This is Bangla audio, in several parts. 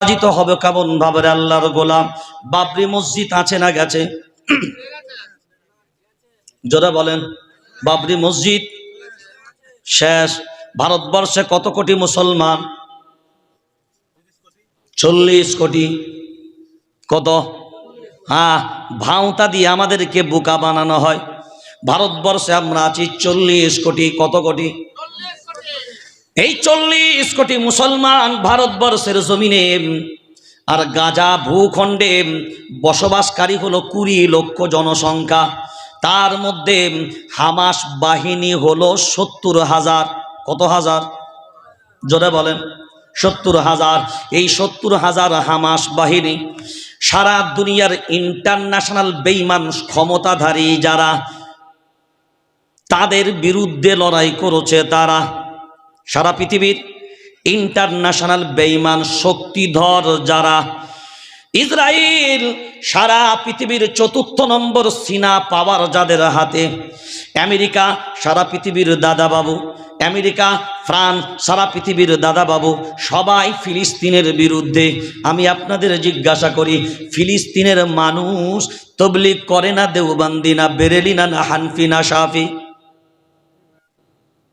পরাজিত হবে কেমন ভাবে আল্লাহর গোলাম? বাবরি মসজিদ আছে না গেছে? জোরে বলেন, বাবরি মসজিদ শেষ। ভারতবর্ষে কত কোটি মুসলমান? চল্লিশ কোটি। কত? হ্যাঁ ভাঁওতা দিয়ে আমাদেরকে বোকা বানানো হয়। ভারতবর্ষে আমরা আছি চল্লিশ কোটি, কত কোটি? এই চল্লিশ কোটি মুসলমান ভারতবর্ষের জমিনে আর গাজা ভূখণ্ডে বসবাসকারী হলো কুড়ি লক্ষ জনসংখ্যা। তার মধ্যে হামাস বাহিনী হলো সত্তর হাজার। কত হাজার? জোরে বলেন। সত্তর হাজার। এই সত্তর হাজার হামাস বাহিনী সারা দুনিয়ার ইন্টারন্যাশনাল বেইমান ক্ষমতাধারী যারা, তাদের বিরুদ্ধে লড়াই করেছে তারা। সারা পৃথিবীর ইন্টারন্যাশনাল বেইমান শক্তিধর যারা, ইসরায়েল সারা পৃথিবীর চতুর্থ নম্বর সিনা পাওয়ার যাদের হাতে, আমেরিকা সারা পৃথিবীর দাদাবাবু, আমেরিকা, ফ্রান্স সারা পৃথিবীর দাদাবাবু, সবাই ফিলিস্তিনের বিরুদ্ধে। আমি আপনাদের জিজ্ঞাসা করি, ফিলিস্তিনের মানুষ তবলিগ করে না দেওবান্দি, না বেরেলি, না না হানফি, না সাফি?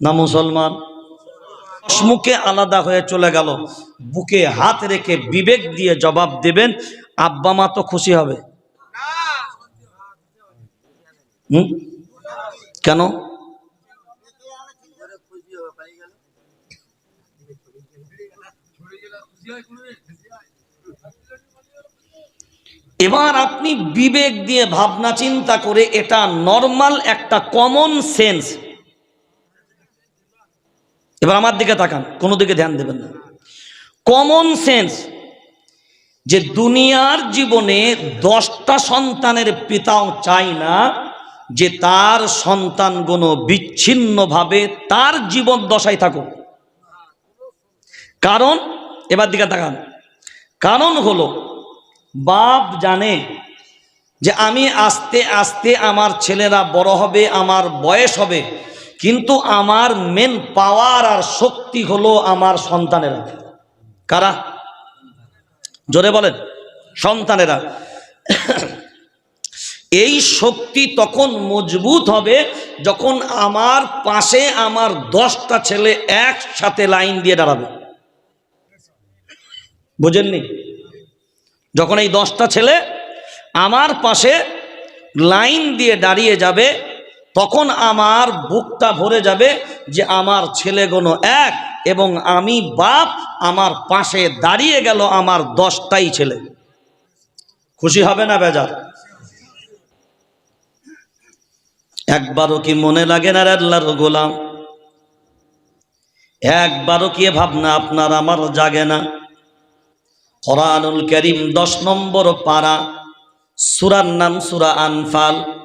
না মুসলমান? মুখে আলাদা হয়ে চলে গেল। বুকে হাত রেখে বিবেক দিয়ে জবাব দেবেন, আব্বা মা তো খুশি হবে। হুম? কেন? এবার আপনি বিবেক দিয়ে ভাবনা চিন্তা করে এটা নর্মাল একটা কমন সেন্স এবার আমার দিকে তাকান, কোনো দিকে ধ্যান দেবেন না। কমন সেন্স যে দুনিয়ার জীবনে দশটা সন্তানের পিতাও চাই না, যে তার সন্তানগুলো বিচ্ছিন্নভাবে তার জীবন দশায় থাকুক। কারণ, এবার দিকে তাকান, কারণ হলো, বাপ জানে যে আমি আস্তে আস্তে আমার ছেলেরা বড় হবে, আমার বয়স হবে কিন্তু আমার মেন পাওয়ার আর শক্তি হলো আমার সন্তানেরা। কারা? জোরে বলেন, সন্তানেরা। এই শক্তি তখন মজবুত হবে যখন আমার পাশে আমার দশটা ছেলে একসাথে লাইন দিয়ে দাঁড়াবে। বুঝেননি? যখন এই দশটা ছেলে আমার পাশে লাইন দিয়ে দাঁড়িয়ে যাবে তখন আমার বুকটা ভরে যাবে যে আমার ছেলেগুলো এক এবং আমি বাপ, আমার পাশে দাঁড়িয়ে গেল আমার দশটাই ছেলে। খুশি হবে না বেজার? একবারও কি মনে লাগে না রে আল্লাহর গোলাম? একবারও কি ভাবনা আপনার আমার জাগে না? করিম দশ নম্বর পাড়া সুরার নাম সুরা আনফাল।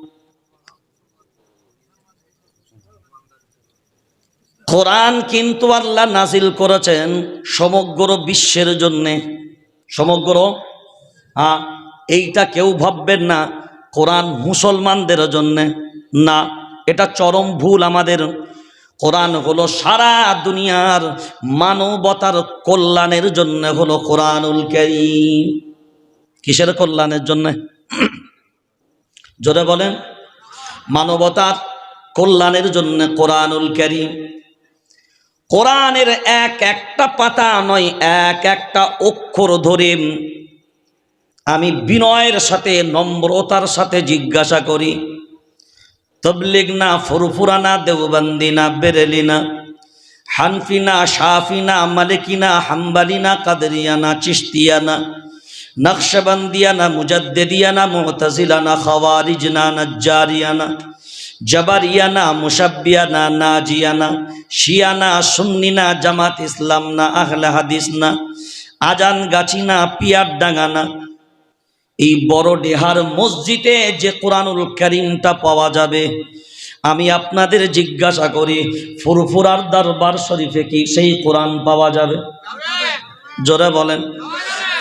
কোরআন কিন্তু আল্লাহ নাজিল করেছেন সমগ্র বিশ্বের জন্যে। সমগ্র হ্যাঁ এইটা কেউ ভাববেন না, কোরআন মুসলমানদের জন্যে। না, এটা চরম ভুল আমাদের। কোরআন হলো সারা দুনিয়ার মানবতার কল্যাণের জন্য হলো কোরআনুল কারীম। কিসের কল্যাণের জন্য? জোরে বলেন। মানবতার কল্যাণের জন্য কোরআনুল কারীম। কোরআনের এক একটা পাতা নয়, এক একটা অক্ষর ধরে আমি বিনয়ের সাথে, নম্রতার সাথে জিজ্ঞাসা করি, তবলিগ না ফুরফুরানা দেওবন্দিনা বেরেলিনা হানফিনা শাফিনা মালিকিনা হাম্বালিনা কাদরিয়ানা চিস্তিয়ানা না মুজদ্দিয়ানা না খাওয়ারিজনা নজ্জারিয়ানা জবারিয়ানা মুসাব্বিয়ানা নাজিয়ানা শিয়ানা সুন্নিনা জামাত ইসলাম না আহলে হাদিস না আজান গাছি না পিয়ার ডাঙ্গা না এই বড় ডেহার মসজিদে যে কোরআনুল করিমটা পাওয়া যাবে আমি আপনাদের জিজ্ঞাসা করি ফুরফুরার দরবার শরীফে কি সেই কোরআন পাওয়া যাবে। জোরে বলেন।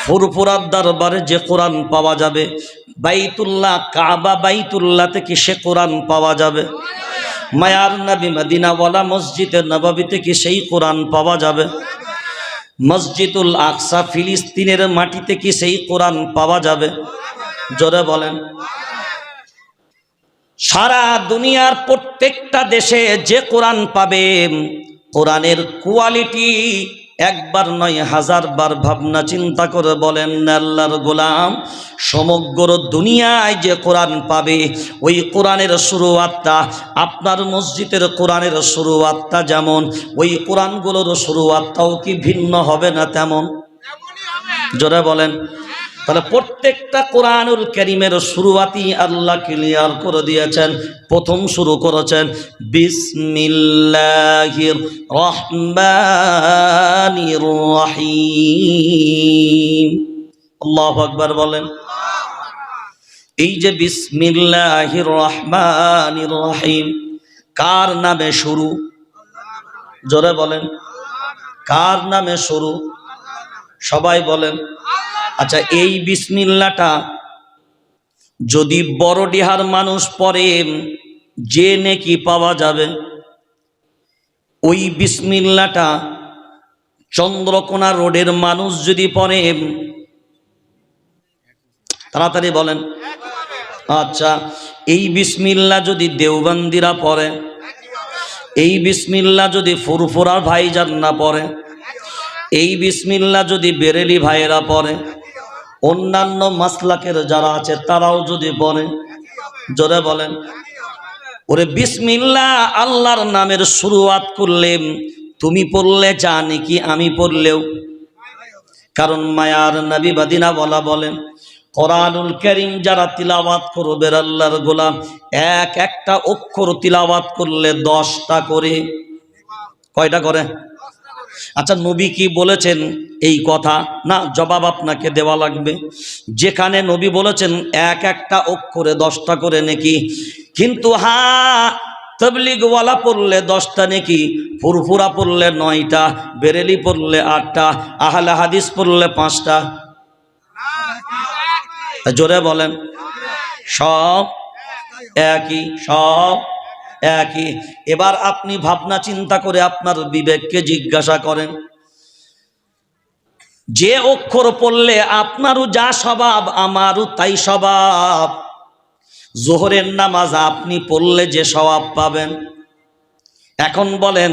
ফুরফুরার দরবারে যে কোরআন পাওয়া যাবে বাইতুল্লাহ, কাবা বাইতুল্লাহ থেকে সে কোরআন পাওয়া যাবে? মায়ার নবী মদিনাওয়ালা মসজিদে নবাবিতে কি সেই কোরআন পাওয়া যাবে? মসজিদুল আকসা ফিলিস্তিনের মাটিতে কি সেই কোরআন পাওয়া যাবে? জোরে বলেন। সারা দুনিয়ার প্রত্যেকটা দেশে যে কোরআন পাবে, কোরআনের কোয়ালিটি একবার নয় হাজার বার ভাবনা চিন্তা করে বলেন আল্লাহর গোলাম সমগ্র দুনিয়ায় যে কোরআন পাবে ওই কোরআনের শুরুয়াতটা আপনার মসজিদের কোরআনের শুরুয়াতটা যেমন ওই কোরআনগুলোর শুরুয়াতটাও কি ভিন্ন হবে না তেমন? জোরে বলেন। তাহলে প্রত্যেকটা কোরআনুল করিমের শুরুয়াতি আল্লাহ ক্লিয়ার করে দিয়েছেন, প্রথম শুরু করেছেন, বিসমিল্লাহির রহমানির রহিম। আল্লাহু আকবার বলেন। এই যে বিসমিল্লাহির রহমানির রহিম, কার নামে শুরু? জোরে বলেন। কার নামে শুরু? সবাই বলেন। আচ্ছা এই বিসমিল্লাটা যদি বড় ডিহার মানুষ পড়ে যে নেকি পাওয়া যাবে, ওই বিসমিল্লাটা চন্দ্রকোনা রোডের মানুষ যদি পড়ে তাড়াতাড়ি বলেন। আচ্ছা এই বিসমিল্লা যদি দেওবন্দিরা পড়ে এই বিসমিল্লা যদি ফুরফুরার ভাইজান না পড়ে এই বিসমিল্লা যদি বেরেলি ভাইয়েরা পড়ে অন্যান্য মাসলাকের যারা আছে, তারাও যদি বলে, জোরে বলেন, ওরে বিসমিল্লা আল্লাহর নামের শুরুয়াত করলে তুমি পড়লে জানি কি আমি পড়লেও। কারণ মায়ার নবী বাদিনা বলা বলেন কোরআনুল করিম যারা তিলাওয়াত করবে আল্লাহর গোলাম, এক একটা অক্ষর তিলাওয়াত করলে দশটা করে। কয়টা করে? আচ্ছা নবী কি বলেছেন এই কথা? না, জবাব আপনাকে দেওয়া লাগবে। যেখানে নবী বলেছেন, এক একটা অক্ষরে দশটা করে নাকি। কিন্তু হা তবলিগওয়ালা পড়লে দশটা নাকি, ফুরফুরা পড়লে নয়টা, বেরেলি পড়লে আটটা, আহলে হাদিস পড়লে পাঁচটা। জোরে বলেন। সব একই, সব একই। এবার আপনি ভাবনা চিন্তা করে আপনার বিবেককে জিজ্ঞাসা করেন, যে অক্ষর পড়লে আপনারও যা স্বভাব, আমারও তাই স্বভাব। জোহরের নামাজ আপনি পড়লে যে স্বভাব পাবেন। এখন বলেন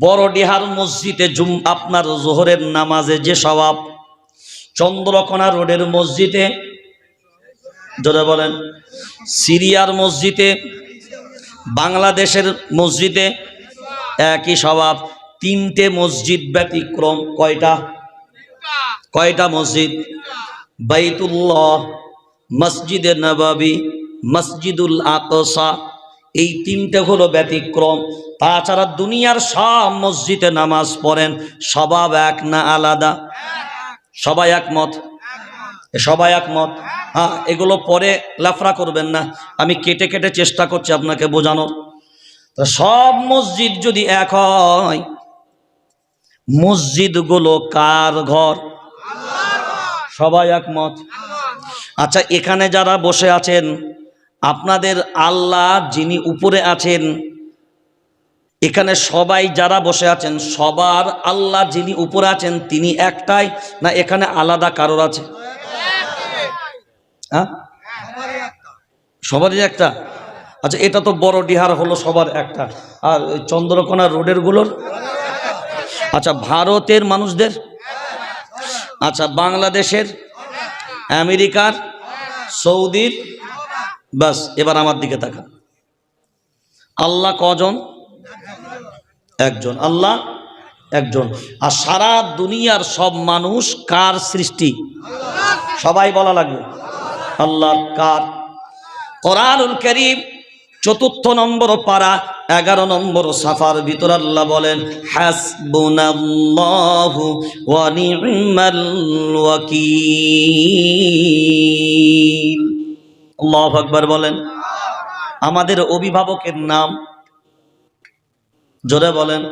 বড় ডিহার মসজিদে জুম, আপনার জোহরের নামাজে যে স্বভাব, চন্দ্রকোনা রোডের মসজিদে ধরে বলেন, সিরিয়ার মসজিদে বাংলাদেশের মসজিদে একই স্বভাব, তিনটে মসজিদ ব্যতিক্রম, কয়টা? কয়টা মসজিদ? বাইতুল্লাহ, মসজিদে নবাবি, মসজিদুল আকসা, এই তিনটে হলো ব্যতিক্রম। তাছাড়া দুনিয়ার সব মসজিদে নামাজ পড়েন, স্বভাব এক না আলাদা? সবাই একমত? সবাই একমত। হ্যাঁ এগুলো পরে লাফরা করবেন না। আমি কেটে কেটে চেষ্টা করছি আপনাকে বোঝানোর। সব মসজিদ যদি এক হয়, মসজিদগুলো কার ঘর? সবাই একমত। আচ্ছা এখানে যারা বসে আছেন, আপনাদের আল্লাহ যিনি উপরে আছেন, এখানে সবাই যারা বসে আছেন, সবার আল্লাহ যিনি উপরে আছেন, তিনি একটাই না, এখানে আলাদা কারোর আছে? হ্যাঁ? সবারই একটা। আচ্ছা এটা তো বড় ডিহার হলো সবার একটা। আর চন্দ্রকোনা রোডেরগুলোর? আচ্ছা ভারতের মানুষদের? আচ্ছা বাংলাদেশের? আমেরিকার? সৌদির? বাস এবার আমার দিকে তাকা আল্লাহ কজন? একজন। আল্লাহ একজন। আর সারা দুনিয়ার সব মানুষ কার সৃষ্টি? সবাই বলা লাগবে। আল্লাহ কার? কোরআনুল করিম, চতুর্থ নম্বর পারা, এগারো নম্বর সাফার ভিতর আল্লাহ বলেন আল্লাহু আকবার বলেন। আমাদের অভিভাবকের নাম জোরে বলেন।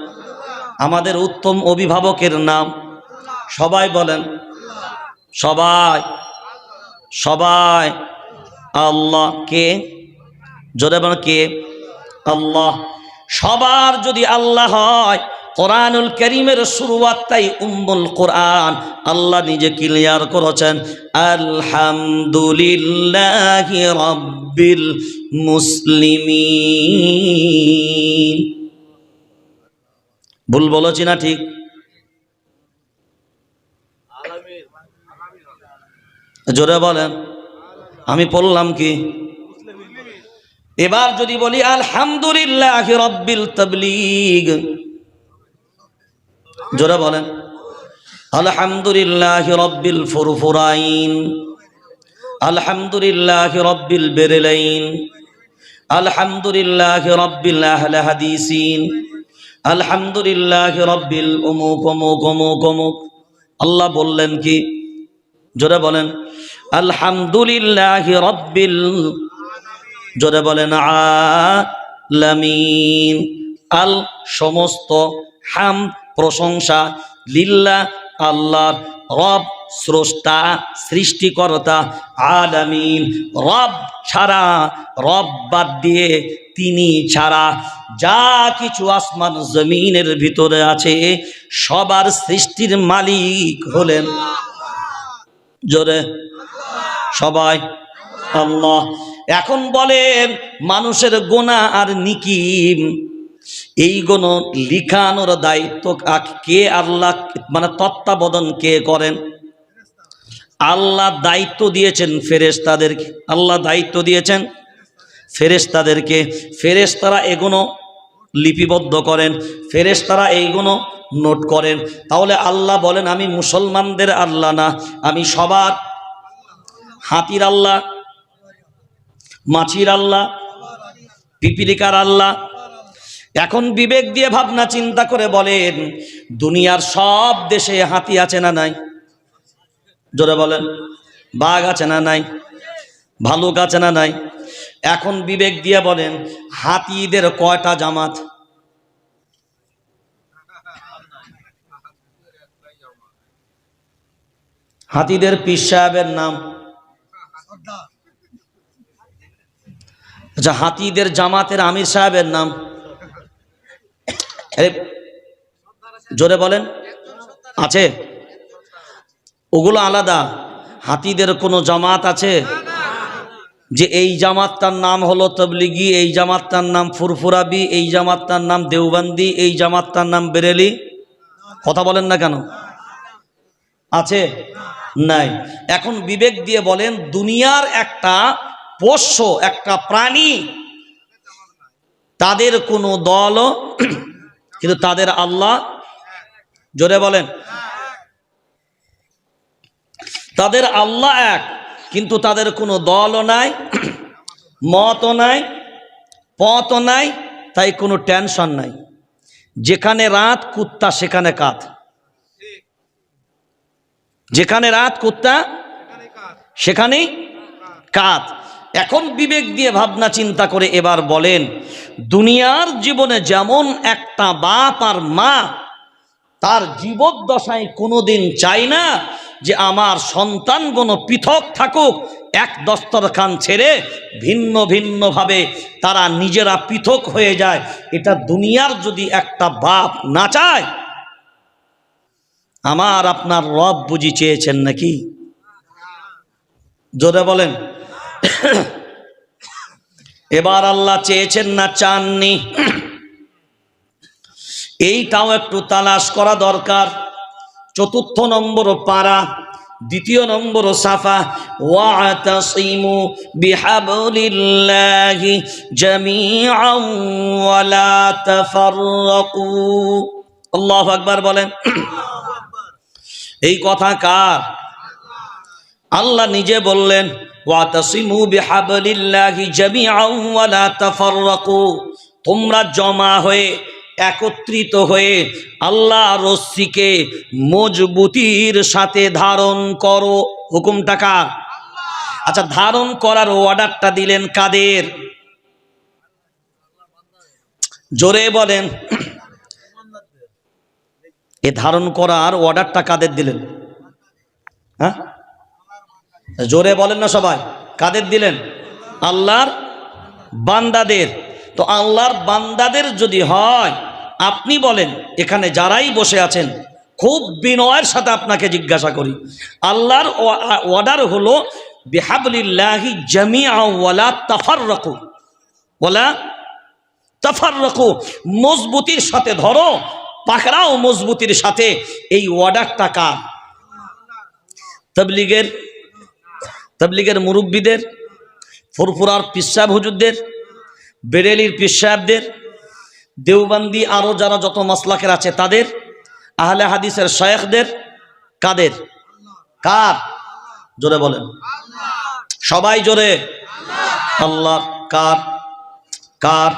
আমাদের উত্তম অভিভাবকের নাম সবাই বলেন। সবাই। সবাই আল্লাহ কে? জোরে বলেন কে? আল্লাহ। সবার যদি আল্লাহ হয়, কোরআনুল করিমের শুরুয়াত তাই উম্মুল কোরআন। আল্লাহ নিজে ক্লিয়ার করেছেন, আলহামদুলিল্লাহ রব্বিল মুসলিমিন। ভুল বলেছি না ঠিক? জোরে বলেন, আমি পড়লাম কি? এবার যদি বলি, আলহামদুলিল্লাহ রব্বিল তবলিগ। জোরে বলেন, আলহামদুলিল্লাহ রব্বিল ফুরফুরাইন। আলহামদুলিল্লাহ রব্বিল বেরেলাইন। আলহামদুলিল্লাহ রব্বিল আহলে হাদিসিন। আলহামদুলিল্লাহ রব্বিল অমুক অমুক অমুক অমুক আল্লাহ বললেন কি? জোরে বলেন আলহামদুলিল্লাহ রব্বিল জোরে বলেন, আলামিন। আল সমস্ত হাম, প্রশংসা লিল্লা, আল্লাহর রব, স্রষ্টা, সৃষ্টিকর্তা, আলামিন। রব ছাড়া, রব বাদ দিয়ে তিনি ছাড়া যা কিছু আসমান জমিনের ভিতরে আছে, সবার সৃষ্টির মালিক হলেন। জোরে। সবাই, আল্লাহ। এখন বলেন মানুষের গোনা আর নিকিম। এই গুণ লিখানোর দায়িত্ব কে আল্লাহ মানে তত্ত্বাবধান কে করেন? আল্লাহ দায়িত্ব দিয়েছেন ফেরেশতাদেরকে। আল্লাহ দায়িত্ব দিয়েছেন ফেরেশতাদেরকে। ফেরেশতারা এগুলো লিপিবদ্ধ করেন, ফেরেশতারা এইগুলো নোট করেন। তাহলে আল্লাহ বলেন, আমি মুসলমানদের আল্লাহ না, আমি সবার হাতির আল্লাহ, মাছির আল্লাহ, পিপিলিকার আল্লাহ। এখন বিবেক দিয়ে ভাবনা চিন্তা করে বলেন, দুনিয়ার সব দেশে হাতি আছে না নাই? জোরে বলেন, বাঘ আছে না নাই? ভালুক আছে না নাই? এখন বিবেক দিয়ে বলেন, হাতিদের কয়টা জামাত? হাতিদের পীর সাহেবের নাম। আচ্ছা হাতিদের জামাতের আমির সাহেবের নাম। জোরে বলেন। আছে? ওগুলো আলাদা। হাতিদের কোনো জামাত আছে? যে এই জামাতটার নাম হলো তবলিগি, এই জামাতটার নাম ফুরফুরাবি, এই জামাতটার নাম দেওবান্দি, এই জামাতটার নাম বেরেলি। কথা বলেন না কেন? আছে? নাই। এখন বিবেক দিয়ে বলেন, দুনিয়ার একটা পোষ্য একটা প্রাণী, তাদের কোনো দল, কিন্তু তাদের আল্লাহ, জোরে বলেন, তাদের আল্লাহ এক, কিন্তু তাদের কোনো দলও নাই, মতও নাই, পথও নাই, তাই কোনো টেনশন নাই। যেখানে রাত কুত্তা, সেখানে কাত। যেখানে রাত কুত্তা, সেখানেই কাত। এখন বিবেক দিয়ে ভাবনা চিন্তা করে এবার বলেন, দুনিয়ার জীবনে যেমন একটা বাপ আর মা, তার জীবদ্দশায় কোনোদিন চাই না যে আমার সন্তানগুলো পৃথক থাকুক, এক দস্তরখান ছেড়ে ভিন্ন ভিন্নভাবে তারা নিজেরা পৃথক হয়ে যায়। এটা দুনিয়ার যদি একটা বাপ না চায়, আমার আপনার রব বুঝি চেয়েছেন নাকি? জোরে বলেন এবার আল্লাহ চেয়েছেন না চাননি। এইটাও একটু তালাশ করা দরকার। চতুর্থ নম্বর পারা, দ্বিতীয় নম্বর সাফা, ওয়াতাসিমু বিহাবলিল্লাহি জামিআন ওয়ালা তাফাররাকু। আল্লাহু আকবার বলেন। এই কথা কার? আল্লাহ নিজে বললেন ওয়াতাসিমু বিহাবলিল্লাহি জামিআন ওয়া লা তাফাররাকু। তোমরা জমা হয়ে, একত্রিত হয়ে আল্লাহ রশ্মিকে মজবুতির সাথে ধারণ করো। হুকুমটা কার? আচ্ছা ধারণ করার অর্ডারটা দিলেন কাদের? জোরে বলেন। এ ধারণ করার অর্ডারটা কাদের দিলেন? হ্যাঁ? জোরে বলেন না সবাই। কাদের দিলেন? আল্লাহর বান্দাদের। তো আল্লাহর বান্দাদের যদি হয়, আপনি বলেন, এখানে যারাই বসে আছেন, খুব বিনয়ের সাথে আপনাকে জিজ্ঞাসা করি। আল্লাহর অর্ডার হলো, বেহাবলিল্লাহি জামিয়া ওয়ালা তাফার রাখু ওয়ালা তাফার রাখু মজবুতির সাথে ধরো, পাকড়াও মজবুতির সাথে, এই অর্ডারটা কার? তবলিগের তবলিগের মুরব্বীদের, ফুরফুরার পিসাব হুজুরদের, বেরেলির পিসাবদের, দেওবান্দি আরও যারা যত মাসলাকের আছে তাদের, আহলে হাদিসের শয়েখদের, কাদের? কার? জোরে বলেন। সবাই জোরে। আল্লাহ কার? কার?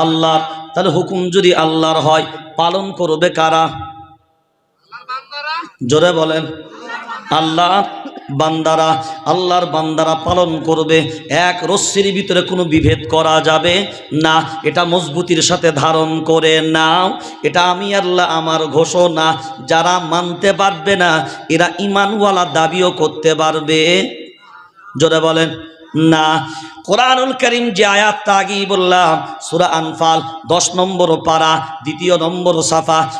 আল্লাহ তাহলে হুকুম যদি আল্লাহর হয়, পালন করবে কারা? জোরে বলেন। আল্লাহ বান্দারা, আল্লাহর বান্দারা পালন করবে। এক রশ্মির ভিতরে কোনো বিভেদ করা যাবে না। এটা মজবুতির সাথে ধারণ করে নাও। এটা আমি আল্লাহ আমার ঘোষণা। যারা মানতে পারবে না, এরা ইমানওয়ালা দাবিও করতে পারবে। জোরে বলেন না। কোরআনুল করিম যে আয়াত আগেই বললাম, সুরা আনফাল, দশ নম্বর পারা, দ্বিতীয় নম্বর সাফা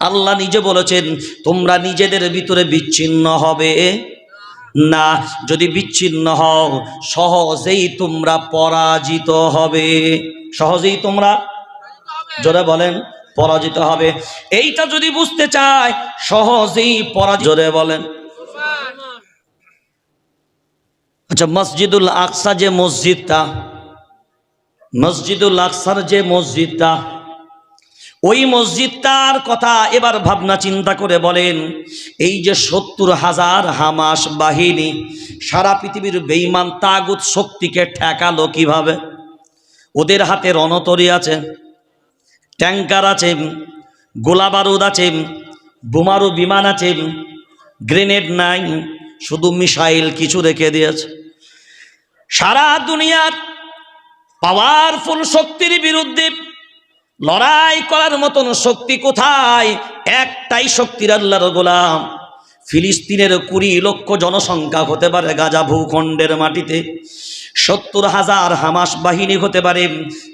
আল্লাহ নিজে বলেছেন, তোমরা নিজেদের ভিতরে বিচ্ছিন্ন হবে। না, যদি বিচ্ছিন্ন হও, সহজেই তোমরা পরাজিত হবে। সহজেই তোমরা? জোরে বলেন। পরাজিত হবে। এইটা যদি বুঝতে চায়, সহজেই পরাজিত বলেন। আচ্ছা মসজিদুল আকসা যে মসজিদটা, মসজিদুল আকসার যে মসজিদটা, ওই মসজিদটার কথা এবার ভাবনা চিন্তা করে বলেন, এই যে সত্তর হাজার হামাস বাহিনী, সারা পৃথিবীর বেইমান তাগুত শক্তিকে ঠেকালো কীভাবে? ওদের হাতে রণতরী আছে। ট্যাঙ্কার আছে, গোলা বারুদ আছে, বোমারু বিমান আছে, গ্রেনেড নাই, শুধু মিসাইল কিছু রেখে দিয়েছে। সারা দুনিয়ার পাওয়ারফুল শক্তির বিরুদ্ধে লড়াই করার মতন শক্তি কোথায়? একটাই শক্তির আল্লাহর গোলাম। ফিলিস্তিনের কুড়ি লক্ষ জনসংখ্যা হতে পারে গাজা ভূখণ্ডের মাটিতে। সত্তর হাজার হামাস বাহিনী হতে পারে,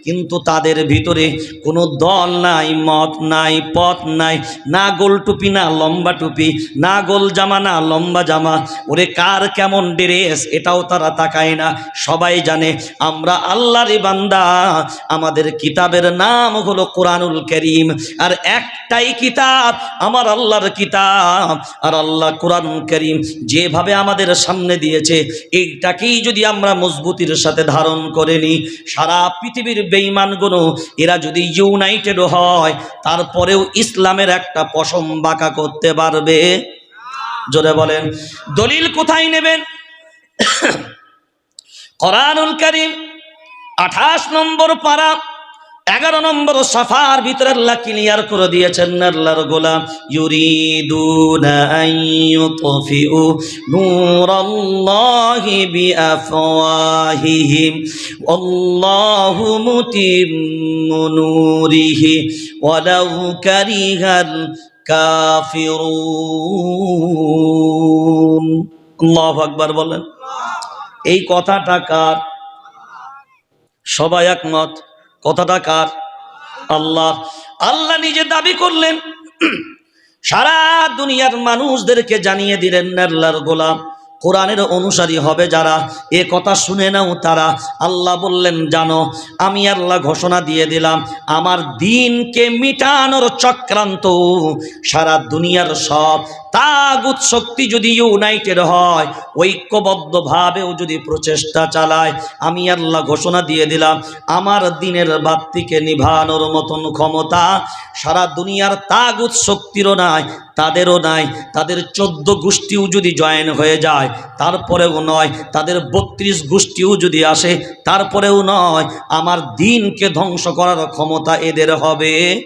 কিন্তু তাদের ভিতরে কোনো দল নাই মত নাই, পথ নাই, না গোল টুপি, না লম্বা টুপি, না গোল জামা, না লম্বা জামা। ওরে কার কেমন ড্রেস, এটাও তারা তাকায় না। সবাই জানে, আমরা আল্লাহরে বান্দা। আমাদের কিতাবের নাম হলো কোরআনুল করিম, আর একটাই কিতাব আমার আল্লাহর কিতাব। আর আল্লাহ কোরআন করিম যেভাবে আমাদের সামনে দিয়েছে, এইটাকেই যদি আমরা মজবুতির সাথে ধারণ করে নিই সারা পৃথিবীর বেইমানগুলো এরা যদি ইউনাইটেড হয়, তারপরেও ইসলামের একটা পশম বাঁকা করতে পারবে। জোরে বলেন। দলিল কোথায় নেবেন? কোরআনুল করিম, আঠাশ নম্বর পারা এগারো নম্বর সাফার ভিতরে আল্লাহ ক্লিয়ার করে দিয়েছেন, আল্লাহর গোলাম, ইউরিদুনা আইয়ুতফিউ নূরাল্লাহি বিআফওয়াহিহিম আল্লাহু মুতিম্মু নূরিহি, ওয়ালাউ কারিহাল কাফিরুন। আল্লাহু আকবার বলেন। এই কথাটা কার? সবাই একমত? কথাটা কার? আল্লাহ। আল্লাহ নিজে দাবি করলেন। সারা দুনিয়ার মানুষদেরকে জানিয়ে দিলেন, আল্লাহর গোলাম, কোরআনের অনুসারী হবে যারা। এ কথা শুনে নাও তারা। আল্লাহ বললেন, জানো, আমি আল্লাহ ঘোষণা দিয়ে দিলাম, আমার দিনকে মিটানোর চক্রান্ত। সারা দুনিয়ার সব তাগুত শক্তি যদি ইউনাইটেড হয়, ঐক্যবদ্ধভাবেও যদি প্রচেষ্টা চালায়, আমি আল্লাহ ঘোষণা দিয়ে দিলাম, আমার দিনের বাত্তিকে নিভানোর মতন ক্ষমতা সারা দুনিয়ার তাগুত শক্তিরও নাই, তাদেরও নাই, তাদের চোদ্দ গোষ্ঠীও যদি জয়েন হয়ে যায়, তারপরেও নয়, তাদের বত্রিশ গোষ্ঠীও যদি আসে, তারপরেও নয়, আমার দিনকে ধ্বংস করার ক্ষমতা এদের হবে।